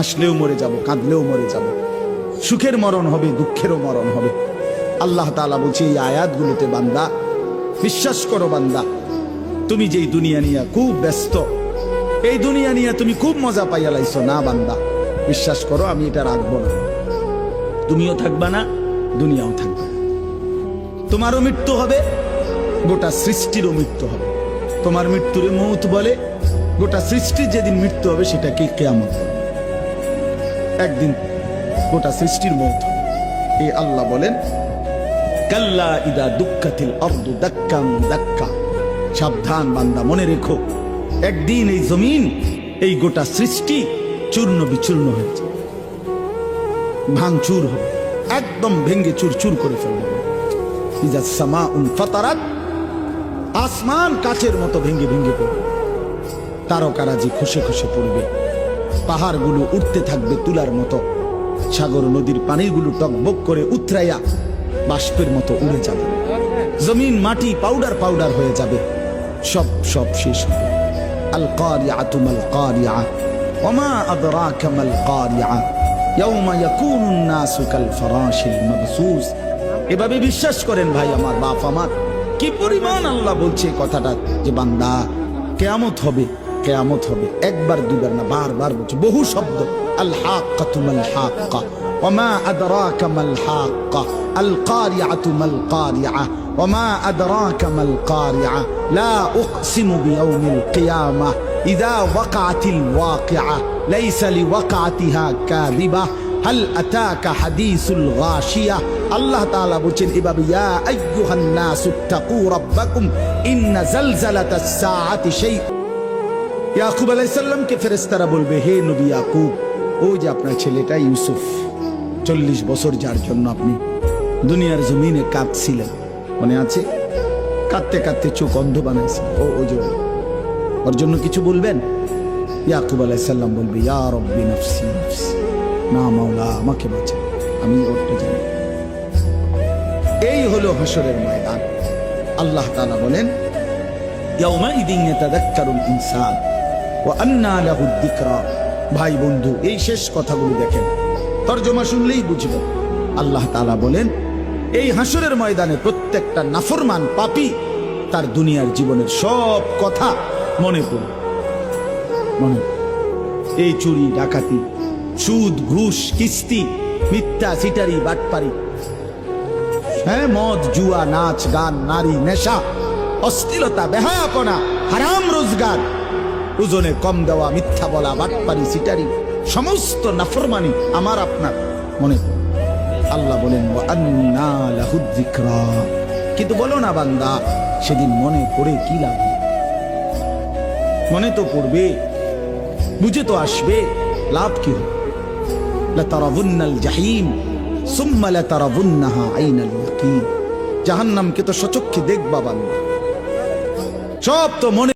হাসলেও মরে যাব, কাঁদলেও মরে যাব। সুখের মরণ হবে, দুঃখেরও মরণ হবে। আল্লাহ তাআলা বলছে, এই আয়াতগুলোতে বান্দা, বিশ্বাস করো বান্দা, তুমি যেই দুনিয়া নিয়ে খুব ব্যস্ত, এই দুনিয়া নিয়ে তুমি খুব মজা পাইয়া লাইছো, না বান্দা, বিশ্বাস করো, আমি এটা রাখব না। তুমিও থাকবা না, দুনিয়াও থাকবে তোমারও মৃত্যু হবে, গোটা সৃষ্টিরও মৃত্যু হবে। তোমার মৃত্যুর মৌত বলে, গোটা সৃষ্টির যেদিন মৃত্যু হবে সেটাকে কেয়ামত বলে। একদিন গোটা সৃষ্টির মৌত এই আল্লাহ বলেন, কাল্লা ইদা দুঃখাতিল অর্দু দাক্কাম দাক্কা। সাবধান বান্দা, মনে রেখো, একদিন এই জমিন, এই গোটা সৃষ্টি চূর্ণ বিচূর্ণ হয়েছে। ভাঙচুর হবে, একদম ভেঙ্গে চুর চুর করে ফেলবে। ইজা সামা উন ফাতারাত, আসমান কাচের মতো ভেঙ্গে ভেঙ্গে পড়বে। তারকারাজি খসে খসে পড়বে। পাহাড়গুলো উঠতে থাকবে তুলার মতো। সাগর নদীর পানিগুলো টকবক করে উথরাইয়া বাষ্পের মতো উড়ে যাবে। জমিন, মাটি পাউডার পাউডার হয়ে যাবে। সব সব শেষ হবে। আল কারিআতু মাল কারিআ ওমা আদরাকা মাল কারিআ ইয়াউমা ইয়াকুনুন নাসু কাল ফারাশিল মাবসুস। এভাবে বিশ্বাস করেন ভাই আমার বাপ আমার। কি পরিমাণ আল্লাহ বলছে কথাটা যে বান্দা কেয়ামত হবে। কেয়ামত হবে একবার দুইবার না বারবার বলছে বহু শব্দ আল হাক্কাতু মাল হাক্কা وما أدراك ما الحاقة القارعة ما القارعة وما أدراك ما القارعة لا أقسم بيوم القيامة إذا وقعت الواقعة ليس لوقعتها كاذبة هل أتاك حديث الغاشية الله تعالى بوچن إباب يا أيها الناس اتقوا ربكم إن زلزلة الساعة شيء ইয়াকুব আলাইসাল্লামকে ফেরেস্তারা বলবে, হে নবী ইয়াকুব ও যে আপনার ছেলেটা ইউসুফ, চল্লিশ বছর যার জন্য আপনি দুনিয়ার জমিনে কাঁদছিলেন। মনে আছে? কাঁদতে কাঁদতে চোখ অন্ধ বানাইছে। ও ও যে ওর জন্য কিছু বলবেন? ইয়াকুব আলাইসাল্লাম বলবে, ইয়া রব্বি নফসি নফসি, না মাওলা, আমাকে বাঁচা, আমি ওরটা জানি। এই হলো হাসরের ময়দান। আল্লাহ তালা বলেন, ইয়াউমাইদিন ইয়াতাযাক্কারুল ইনসান। ভাই বন্ধু, এই শেষ কথাগুলো দেখেন। তর্জমা শুনলেই বুঝবেন আল্লাহ তাআলা বলেন, এই হাসরের ময়দানে প্রত্যেকটা নাফরমান পাপী তার দুনিয়ার জীবনের সব কথা মনে পড়ে। মনে এই চুরি, ডাকাতি, সুদ, ঘুষ, কিস্তি, মিথ্যা সিটারি বাটপারি হ্যাঁ মদ, জুয়া, নাচ, গান, নারী, নেশা, অশ্লীলতা, বেহায়াপনা, হারাম রোজগার ওজনে কম দেওয়া মিথ্যা বলা, বাটপারি, সিটারি, সমস্ত নাফরমানি আমার আপনার মনে আল্লাহ বলেন। কিন্তু বলো না বান্দা, সেদিন মনে পড়ে কি লাভ মনে তো পড়বে, বুঝে তো আসবে, লাভ কি হবে? লতারাবুন্নাল জাহান্নামকে তো সচক্ষে দেখবা বান্দা। সব তো মনে